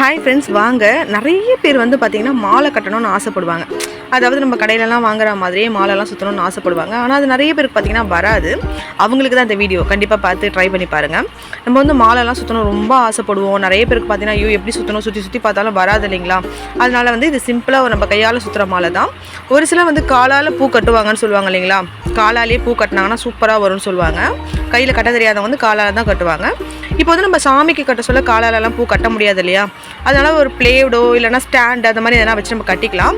Hi friends வாங்க. நிறைய பேர் வந்து பார்த்திங்கன்னா மாலை கட்டணும்னு ஆசைப்படுவாங்க. அதாவது நம்ம கடையிலலாம் வாங்குற மாதிரியே மாலைலாம் சுற்றணும்னு ஆசைப்படுவாங்க. ஆனால் அது நிறைய பேருக்கு பார்த்திங்கன்னா வராது. அவங்களுக்கு தான் இந்த வீடியோ. கண்டிப்பாக பார்த்து ட்ரை பண்ணி பாருங்கள் நம்ம வந்து மாலைலாம் சுற்றணும் ரொம்ப ஆசைப்படுவோம். நிறைய பேருக்கு பார்த்திங்கன்னா ஐயோ எப்படி சுற்றணும் சுற்றி சுற்றி பார்த்தாலும் வராது இல்லைங்களா? அதனால் வந்து இது சிம்பிளாக நம்ம கையால் சுற்றுற மாலை தான். ஒரு சிலர் வந்து காலால் பூ கட்டுவாங்கன்னு சொல்லுவாங்க இல்லைங்களா? காலாலேயே பூ கட்டினாங்கன்னா சூப்பராக வரும்னு சொல்லுவாங்க. கையில் கட்ட தெரியாதவங்க வந்து காலால் தான் கட்டுவாங்க. இப்போ வந்து நம்ம சாமிக்கு கட்ட சொல்ல காலாலெல்லாம் பூ கட்ட முடியாது இல்லையா? அதனால ஒரு பிளேடோ இல்லைன்னா ஸ்டாண்ட் அந்த மாதிரி எதனா வச்சு நம்ம கட்டிக்கலாம்.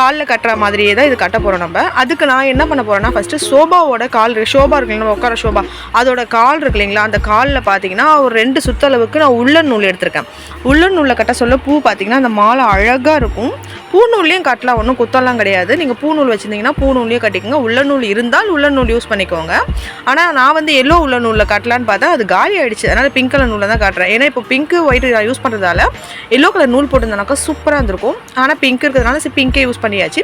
காலில் கட்டுற மாதிரியே தான் இது கட்ட போகிறோம் நம்ம. அதுக்கு நான் என்ன பண்ண போகிறேன்னா ஃபஸ்ட்டு சோபாவோட கால் இருக்கு. சோபா இருக்கு நம்ம உட்கார சோபா. அதோட கால் இருக்கு இல்லைங்களா? அந்த காலில் பார்த்தீங்கன்னா ஒரு ரெண்டு சுத்தளவுக்கு நான் உள்ளன் நூல் எடுத்திருக்கேன். உள்ளன் நூலில் கட்ட சொல்ல பூ பார்த்தீங்கன்னா அந்த மாலை அழகாக இருக்கும். பூநூல்லையும் கட்டலாம். ஒன்றும் குத்தம்லாம் கிடையாது. நீங்கள் பூநூல் வச்சுருந்தீங்கன்னா பூநூல்லையும் கட்டிக்கோங்க. உள்ள நூல் இருந்தால் உள்ள நூல் யூஸ் பண்ணிக்கோங்க. ஆனால் நான் வந்து எல்லோ உள்ள நூலில் கட்டலான்னு பார்த்தா அது காலி ஆகிடுச்சு அதனால் பிங்க் கலர் நூலில் தான் காட்டுறேன். ஏன்னா இப்போ பிங்க்கு ஒயிட் நான் யூஸ் பண்ணுறதால எல்லோ கலர் நூல் போட்டிருந்தனாக்கா சூப்பராக இருந்திருக்கும். ஆனால் பிங்க் இருக்கிறதுனால சரி பிங்கே யூஸ் பண்ணியாச்சு.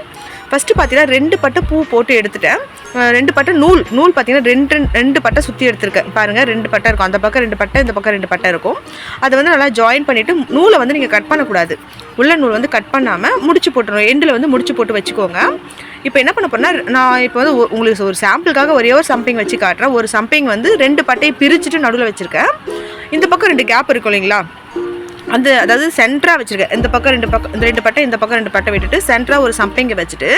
ஃபஸ்ட்டு பார்த்தீங்கன்னா ரெண்டு பட்டை பூ போட்டு எடுத்துட்டேன். ரெண்டு பட்டை நூல். நூல் பார்த்தீங்கன்னா ரெண்டு ரெண்டு- ரெண்டு பட்டை சுற்றி எடுத்துருக்கேன். பாருங்கள் ரெண்டு பட்டை இருக்கும். அந்த பக்கம் ரெண்டு பட்டை இந்த பக்கம் ரெண்டு பட்டை இருக்கும். அதை வந்து நல்லா ஜாயின் பண்ணிவிட்டு நூலை வந்து நீங்கள் கட் பண்ணக்கூடாது. உள்ள நூல் வந்து கட் பண்ணாமல் முடிச்சு போட்டுருணும் எண்டில் வந்து முடிச்சு போட்டு வச்சுக்கோங்க. இப்போ என்ன பண்ண போனால் நான் இப்போ வந்து உங்களுக்கு ஒரு சாம்பிளுக்காக ஒரே ஒரு சம்பிங் வச்சு காட்டுறேன். ஒரு சம்பிங் வந்து ரெண்டு பட்டையை பிரிச்சுட்டு நடுவில் வச்சுருக்கேன். இந்த பக்கம் ரெண்டு கேப் இருக்கும் இல்லைங்களா? அந்த அதாவது சென்டராக வச்சுருக்கேன் இந்த பக்கம் ரெண்டு பக்கம் இந்த ரெண்டு பட்டை இந்த பக்கம் ரெண்டு பட்டை விட்டுட்டு சென்டராக ஒரு சம்பிங்கை வச்சுட்டு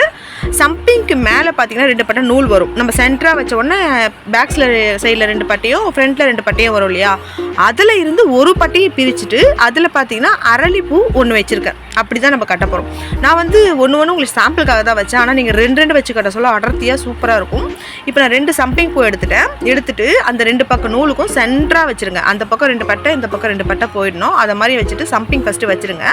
சம்பிங்க்கு மேலே பார்த்தீங்கன்னா ரெண்டு பட்டை நூல் வரும். நம்ம சென்டராக வச்ச உடனே பேக்ஸில் சைடில் ரெண்டு பட்டையும் ஃப்ரண்ட்டில் ரெண்டு பட்டையும் வரும் இல்லையா? அதில் இருந்து ஒரு பட்டையை பிரிச்சுட்டு அதில் பார்த்தீங்கன்னா அரளிப்பூ ஒன்று வச்சுருக்கேன். அப்படி தான் நம்ம கட்ட போகிறோம் நான் வந்து ஒன்று ஒன்று உங்களுக்கு சாம்பிளுக்காக தான் வச்சேன். ஆனால் நீங்கள் ரெண்டு ரெண்டு வச்சு கட்ட சொல்ல அடர்த்தியாக சூப்பராக இருக்கும். இப்போ நான் ரெண்டு சம்பிங் பூ எடுத்துட்டேன். எடுத்துட்டு அந்த ரெண்டு பக்கம் நூலுக்கும் சென்டராக வச்சுருங்க. அந்த பக்கம் ரெண்டு பட்டை இந்த பக்கம் ரெண்டு பட்டை போயிடணும். அதை மாதிரி வச்சுட்டு சம்பிங் ஃபஸ்ட்டு வச்சுருங்க.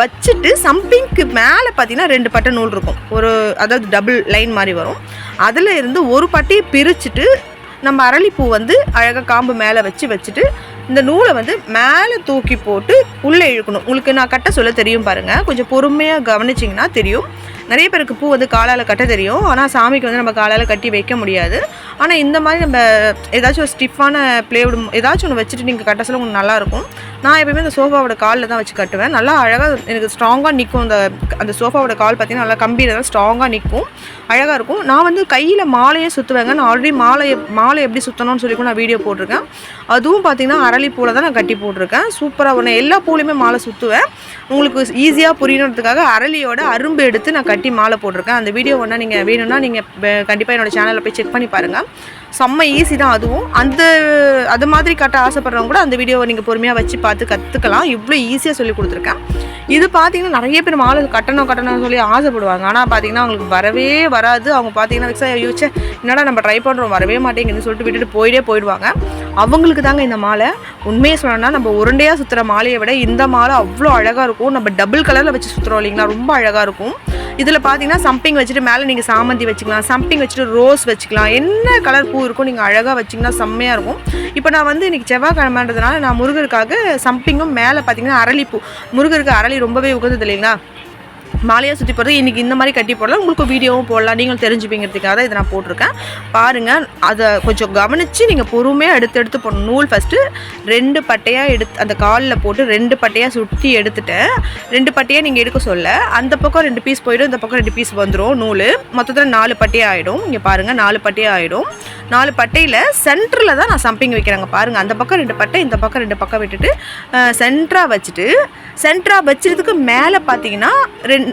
வச்சுட்டு சம்பிங்க்கு மேலே பார்த்தீங்கன்னா ரெண்டு பட்டை நூல் இருக்கும். ஒரு அதாவது டபுள் லைன் மாதிரி வரும். அதில் இருந்து ஒரு பட்டையை பிரிச்சுட்டு நம்ம அரளிப்பூ வந்து அழகாக காம்பு மேலே வச்சு வச்சுட்டு இந்த நூலை வந்து மேலே தூக்கி போட்டு உள்ளே இழுக்கணும். உங்களுக்கு நான் கட்ட சொல்ல தெரியும் பாருங்கள் கொஞ்சம் பொறுமையாக கவனிச்சிங்கன்னா தெரியும். நிறைய பேருக்கு பூ வந்து காலால் கட்ட தெரியும். ஆனால் சாமிக்கு வந்து நம்ம காலால் கட்டி வைக்க முடியாது. ஆனால் இந்த மாதிரி நம்ம ஏதாச்சும் ஒரு ஸ்டிஃபான பிளேவுட் ஏதாச்சும் ஒன்று வச்சுட்டு நீங்கள் கட்ட சொல்ல உங்களுக்கு நல்லாயிருக்கும் நான் எப்பயுமே இந்த சோஃபாவோட காலில் தான் வச்சு கட்டுவேன். நல்லா அழகாக எனக்கு ஸ்ட்ராங்காக நிற்கும் அந்த அந்த சோஃபாவோட கால் பார்த்தீங்கன்னா நல்லா கம்பியில் தான் ஸ்ட்ராங்காக நிற்கும் அழகாக இருக்கும். நான் வந்து கையில் மாலையே சுற்றுவேங்க நான் ஆல்ரெடி மாலை மாலை எப்படி சுற்றணும்னு சொல்லி கூட நான் வீடியோ போட்டிருக்கேன். அதுவும் பார்த்திங்கன்னா அரளி பூவில் தான் நான் கட்டி போட்டிருக்கேன். சூப்பராக ஒன்று எல்லா பூலையுமே மாலை சுற்றுவேன் உங்களுக்கு ஈஸியாக புரியணுன்றதுக்காக அரளியோட அரும்பு எடுத்து நான் கட்டி கட்டி மாலை போட்டிருக்கேன். அந்த வீடியோ ஒன்றா நீங்கள் வேணும்னா நீங்கள் கண்டிப்பாக என்னோட சேனலில் போய் செக் பண்ணி பாருங்கள் செம்ம ஈஸி தான் அதுவும். அந்த அது மாதிரி கட்ட ஆசைப்படுறவங்க கூட அந்த வீடியோவை நீங்கள் பொறுமையாக வச்சு பார்த்து கற்றுக்கலாம் இவ்வளோ ஈஸியாக சொல்லி கொடுத்துருக்கேன். இது பார்த்தீங்கன்னா நிறைய பேர் மாலை கட்டணும் கட்டணும்னு சொல்லி ஆசைப்படுவாங்க. ஆனால் பார்த்தீங்கன்னா அவங்களுக்கு வரவே வராது. அவங்க பார்த்தீங்கன்னா விக்ஸா யோசிச்சு என்னடா நம்ம ட்ரை பண்ணுறோம் வரவே மாட்டேங்குதுன்னு சொல்லிட்டு விட்டுட்டு போயிட்டே போயிடுவாங்க. அவங்களுக்கு தாங்க இந்த மாலை. உண்மையை சொல்லணும்னா நம்ம உருண்டையாக சுற்றுற மாலையை விட இந்த மாலை அவ்வளோ அழகாக இருக்கும். நம்ம டபுள் கலரில் வச்சு சுற்றுறோம் இல்லைங்களா? ரொம்ப அழகாக இருக்கும். இதில் பார்த்தீங்கன்னா சம்பிங் வச்சுட்டு மேலே நீங்கள் சாமந்தி வச்சுக்கலாம். சம்பிங் வச்சுட்டு ரோஸ் வச்சுக்கலாம். என்ன கலர் பூ இருக்கும் நீங்கள் அழகாக வச்சிங்கன்னா செம்மையாக இருக்கும். இப்போ நான் வந்து இன்றைக்கி செவ்வாய்க்கிழமைன்றதுனால நான் முருகருக்காக சம்பிங்கும் மேலே பார்த்தீங்கன்னா அரளிப்பூ. முருகருக்கு அரளி ரொம்பவே உகந்தது இல்லைங்களா? மாலையாக சுற்றி போகிறது இன்றைக்கி இந்த மாதிரி கட்டி போடலாம். உங்களுக்கு வீடியோவும் போடலாம். நீங்களும் தெரிஞ்சுப்பீங்கிறதுக்காக தான் இதை நான் போட்டிருக்கேன். பாருங்கள் அதை கொஞ்சம் கவனித்து நீங்கள் பொறுமையாக எடுத்து எடுத்து போடணும். நூல் ஃபஸ்ட்டு ரெண்டு பட்டையாக எடுத்து அந்த காலில் போட்டு ரெண்டு பட்டையாக சுற்றி எடுத்துட்டு ரெண்டு பட்டையாக நீங்கள் எடுக்க சொல்ல. அந்த பக்கம் ரெண்டு பீஸ் போயிடும். இந்த பக்கம் ரெண்டு பீஸ் வந்துடும் நூல். மொத்தத்தில் நாலு பட்டையாக ஆகிடும் இங்கே பாருங்கள் நாலு பட்டையாக ஆகிடும் நாலு பட்டையில் சென்டரில் தான் நான் சம்பிங் வைக்கிறேங்க. பாருங்கள் அந்த பக்கம் ரெண்டு பட்டை இந்த பக்கம் ரெண்டு பக்கம் விட்டுட்டு சென்டராக வச்சுட்டு சென்டராக வச்சுறதுக்கு மேலே பார்த்தீங்கன்னா ரெண்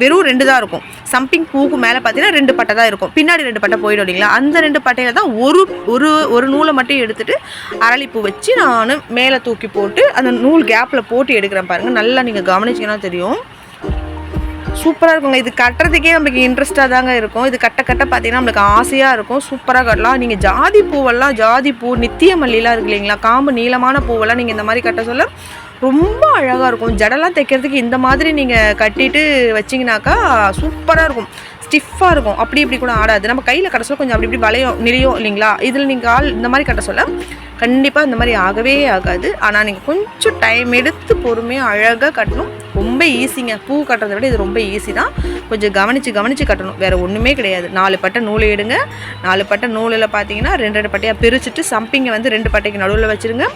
வெறும் ரெண்டு தான் இருக்கும். சம்பிங் பூக்கு மேலே பார்த்தீங்கன்னா ரெண்டு பட்டை தான் இருக்கும். பின்னாடி ரெண்டு பட்டை போயிடும் இல்லைங்களா? அந்த ரெண்டு பட்டையில் தான் ஒரு ஒரு ஒரு நூலை மட்டும் எடுத்துகிட்டு அரளிப்பூ வச்சு நான் மேலே தூக்கி போட்டு அந்த நூல் கேப்பில் போட்டு எடுக்கிறேன் பாருங்கள் நல்லா நீங்கள் கவனிச்சிங்கன்னா தெரியும். சூப்பராக இருக்குங்க. இது கட்டுறதுக்கே நம்மளுக்கு இன்ட்ரெஸ்ட்டாக தாங்க இருக்கும். இது கட்ட கட்ட பார்த்தீங்கன்னா நம்மளுக்கு ஆசையாக இருக்கும். சூப்பராக கட்டலாம். நீங்கள் ஜாதி பூவெல்லாம் ஜாதி பூ நித்திய மல்லிலாம் இருக்கு இல்லைங்களா? காம்பு நீளமான பூவெல்லாம் நீங்கள் இந்த மாதிரி கட்ட சொல்ல ரொம்ப அழகாக இருக்கும். ஜடெல்லாம் தைக்கிறதுக்கு இந்த மாதிரி நீங்கள் கட்டிட்டு வச்சிங்கனாக்கா சூப்பராக இருக்கும். ஸ்டிஃபாக இருக்கும். அப்படி இப்படி கூட ஆடாது. நம்ம கையில் கட்ட சொல்ல கொஞ்சம் அப்படி இப்படி வளையும் நிலையும் இல்லைங்களா? இதில் நீங்கள் ஆள் இந்த மாதிரி கட்ட சொல்ல கண்டிப்பாக இந்த மாதிரி ஆகவே ஆகாது. ஆனால் நீங்கள் கொஞ்சம் டைம் எடுத்து பொறுமையாக அழகாக கட்டணும். ரொம்ப ஈஸிங்க பூ கட்டுறதை விட இது ரொம்ப ஈஸி தான். கொஞ்சம் கவனித்து கவனித்து கட்டணும். வேறு ஒன்றுமே கிடையாது. நாலு பட்டை நூல் எடுங்க. நாலு பட்டை நூலில் பார்த்தீங்கன்னா ரெண்டு ரெண்டு பட்டையாக பிரிச்சுட்டு சம்பிங்கை வந்து ரெண்டு பட்டைக்கு நடுவில் வச்சுருங்க.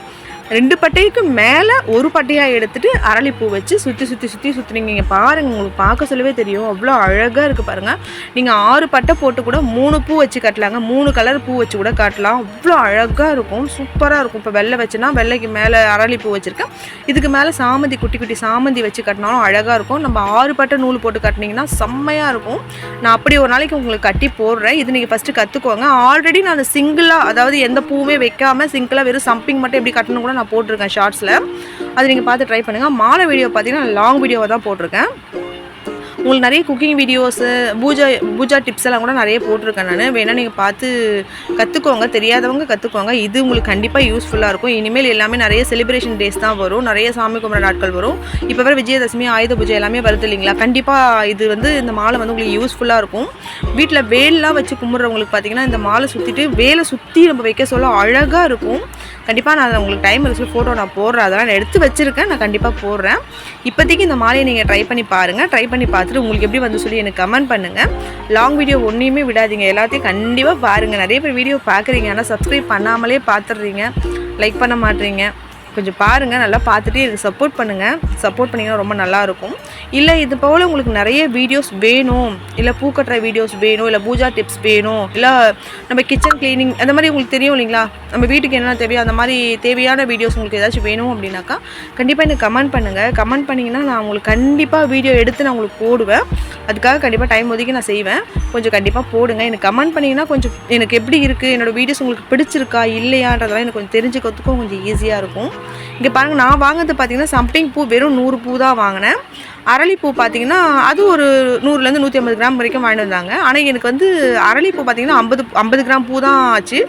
ரெண்டு பட்டைக்கு மேலே ஒரு பட்டையாக எடுத்துட்டு அரளிப்பூ வச்சு சுற்றி சுற்றி சுற்றி சுற்றுனீங்க இங்கே பாருங்கள் உங்களுக்கு பார்க்க சொல்லவே தெரியும். அவ்வளோ அழகாக இருக்குது பாருங்கள் நீங்கள் ஆறு பட்டை போட்டு கூட மூணு பூ வச்சு கட்டலாங்க. மூணு கலர் பூ வச்சு கூட காட்டலாம். அவ்வளோ அழகாக இருக்கும். சூப்பராக இருக்கும். இப்போ வெள்ளை வச்சுனா வெள்ளைக்கு மேலே அரளிப்பூ வச்சுருக்கேன். இதுக்கு மேலே சாமந்தி குட்டி குட்டி சாமந்தி வச்சு கட்டினாலும் அழகாக இருக்கும். நம்ம ஆறு பட்டை நூல் போட்டு கட்டினீங்கன்னா செம்மையாக இருக்கும். நான் அப்படி ஒரு நாளைக்கு உங்களுக்கு கட்டி போடுறேன். இது நீங்கள் ஃபஸ்ட்டு கற்றுக்கோங்க ஆல்ரெடி நான் சிங்கிளாக அதாவது எந்த பூவே வைக்காமல் சிங்கிளாக வெறும் சம்பிங் மட்டும் எப்படி கட்டணும் கூட நான் போட்டிருக்கேன் ஷார்ட்ஸில் அது நீங்கள் பார்த்து ட்ரை பண்ணுங்கள் மாலை வீடியோ பார்த்தீங்கன்னா லாங் வீடியோவை தான் போட்டிருக்கேன். உங்களுக்கு நிறைய cooking videos pooja pooja tips எல்லாம் கூட நிறைய போட்டிருக்கேன் நான். வேணால் நீங்கள் பார்த்து கற்றுக்கோங்க தெரியாதவங்க கற்றுக்கோங்க இது உங்களுக்கு கண்டிப்பாக யூஸ்ஃபுல்லாக இருக்கும். இனிமேல் எல்லாமே நிறைய செலிப்ரேஷன் டேஸ் தான் வரும். நிறைய சாமி கும்பிட்ற நாட்கள் வரும். இப்போ வர விஜயதசமி ஆயுத பூஜை எல்லாமே வருது இல்லைங்களா? கண்டிப்பாக இது வந்து இந்த மாலை வந்து உங்களுக்கு யூஸ்ஃபுல்லாக இருக்கும். வீட்டில் வேலெலாம் வச்சு கும்பிட்றவங்களுக்கு பார்த்தீங்கன்னா இந்த மாலை சுற்றிட்டு வேலை சுற்றி நம்ம வைக்க சொல்ல அழகாக இருக்கும். கண்டிப்பாக நான் உங்களுக்கு டைம் வச்சு ஃபோட்டோ நான் போடுறேன். அதெல்லாம் நான் எடுத்து வச்சுருக்கேன். நான் கண்டிப்பாக போடுறேன். இப்போதைக்கு இந்த மாலையை நீங்கள் ட்ரை பண்ணி பாருங்கள் ட்ரை பண்ணி பார்த்து பார்த்துட்டு உங்களுக்கு எப்படி வந்து சொல்லி எனக்கு கமெண்ட் பண்ணுங்கள் லாங் வீடியோ ஒன்றையுமே விடாதீங்க. எல்லாத்தையும் கண்டிப்பாக பாருங்கள் நிறைய பேர் வீடியோ பார்க்குறீங்க. ஆனால் சப்ஸ்கிரைப் பண்ணாமலே பார்த்துடுறீங்க. லைக் பண்ண மாட்டீங்க கொஞ்சம் பாருங்கள் நல்லா பார்த்துட்டு எனக்கு சப்போர்ட் பண்ணுங்கள் சப்போர்ட் பண்ணிங்கன்னா ரொம்ப நல்லாயிருக்கும். இல்லை இது போல் உங்களுக்கு நிறைய வீடியோஸ் வேணும். இல்லை பூ கட்டுற வீடியோஸ் வேணும். இல்லை பூஜா டிப்ஸ் வேணும். இல்லை நம்ம கிச்சன் க்ளீனிங் அந்த மாதிரி உங்களுக்கு தெரியும் இல்லைங்களா? நம்ம வீட்டுக்கு என்னென்ன தேவையோ அந்த மாதிரி தேவையான வீடியோஸ் உங்களுக்கு ஏதாச்சும் வேணும் அப்படின்னாக்கா கண்டிப்பாக எனக்கு கமெண்ட் பண்ணுங்கள் கமெண்ட் பண்ணிங்கன்னா நான் உங்களுக்கு கண்டிப்பாக வீடியோ எடுத்து நான் உங்களுக்கு போடுவேன். அதுக்காக கண்டிப்பாக டைம் ஒதுக்கி நான் செய்வேன். கொஞ்சம் கண்டிப்பாக போடுங்க. எனக்கு கமெண்ட் பண்ணிங்கன்னா கொஞ்சம் எனக்கு எப்படி இருக்குது என்னோடய வீடியோஸ் உங்களுக்கு பிடிச்சிருக்கா? இல்லையான்றதெல்லாம் எனக்கு கொஞ்சம் தெரிஞ்சுக்கிறதுக்கும் கொஞ்சம் ஈஸியாக இருக்கும். இங்கே பாருங்கள் நான் வாங்கினது பார்த்திங்கன்னா சம்திங் பூ வெறும் நூறு பூ தான் வாங்கினேன். அரளிப்பூ பார்த்தீங்கன்னா அது ஒரு நூறுலேருந்து நூற்றி ஐம்பது கிராம் வரைக்கும் வாங்கிட்டு வந்தாங்க. ஆனால் எனக்கு வந்து அரளிப்பூ பார்த்தீங்கன்னா ஐம்பது ஐம்பது கிராம் பூ தான் ஆச்சு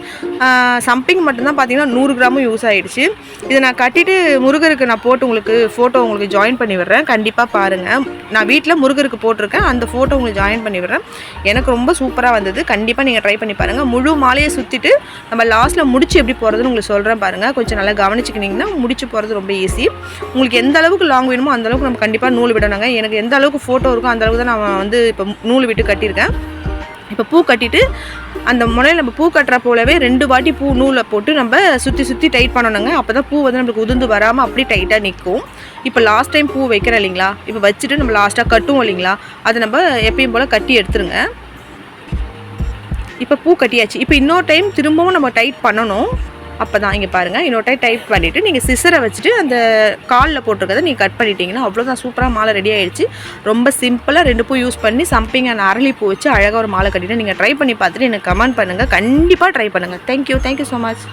சம்பிங் மட்டும்தான் பார்த்தீங்கன்னா நூறு கிராமும் யூஸ் ஆகிடுச்சு இதை நான் கட்டிட்டு முருகருக்கு நான் போட்டு உங்களுக்கு ஃபோட்டோ உங்களுக்கு ஜாயின் பண்ணி விடுறேன். கண்டிப்பாக பாருங்கள் நான் வீட்டில் முருகருக்கு போட்டிருக்கேன். அந்த ஃபோட்டோ உங்களுக்கு ஜாயின் பண்ணி விடுறேன். எனக்கு ரொம்ப சூப்பராக வந்தது. கண்டிப்பாக நீங்கள் ட்ரை பண்ணி பாருங்கள் முழு மாலையை சுற்றிட்டு நம்ம லாஸ்ட்டில் முடிச்சு எப்படி போகிறதுன்னு உங்களுக்கு சொல்கிறேன் பாருங்கள் கொஞ்சம் நல்லா கவனிச்சுக்கிட்டிங்கன்னா முடிச்சு போகிறது ரொம்ப ஈஸி உங்களுக்கு எந்த அளவுக்கு லாங் வேணுமோ அந்த அளவுக்கு நம்ம கண்டிப்பாக நூல் விடணுங்க எனக்கு எந்த அளவுக்கு ஃபோட்டோ இருக்கோ அந்த அளவுக்கு தான் நான் வந்து இப்போ நூல் விட்டு கட்டியிருக்கேன். இப்போ பூ கட்டிட்டு அந்த முனையில் நம்ம பூ கட்டுற போலவே ரெண்டு வாட்டி பூ நூலை போட்டு நம்ம சுற்றி சுற்றி டைட் பண்ணணுங்க. அப்போ தான் பூ வந்து நம்மளுக்கு உதிர்ந்து வராமல் அப்படியே டைட்டாக நிற்கும் இப்போ லாஸ்ட் டைம் பூ வைக்கிறோம் இல்லைங்களா? இப்போ வச்சுட்டு நம்ம லாஸ்ட்டாக கட்டுவோம் இல்லைங்களா? அதை நம்ம எப்பயும் போல் கட்டி எடுத்துருங்க. இப்போ பூ கட்டியாச்சு. இப்போ இன்னொரு டைம் திரும்பவும் நம்ம டைட் பண்ணணும். அப்போ தான் இங்கே பாருங்கள் இன்னொரு டைம் டைப் பண்ணிவிட்டு நீங்கள் சிசரை வச்சுட்டு அந்த காலில் போட்டிருக்கதை நீங்கள் கட் பண்ணிட்டீங்கன்னா அவ்வளோதான் சூப்பராக மாலை ரெடி ஆகிடுச்சு ரொம்ப சிம்பிளாக ரெண்டு பூ யூஸ் பண்ணி சம்பிங் அண்ட் அரளி பூ வச்சு அழகாக ஒரு மாலை கட்டிட்டு நீங்கள் ட்ரை பண்ணி பார்த்துட்டு எனக்கு கமெண்ட் பண்ணுங்கள் கண்டிப்பாக ட்ரை பண்ணுங்கள் தேங்க்யூ தேங்க்யூ ஸோ மச்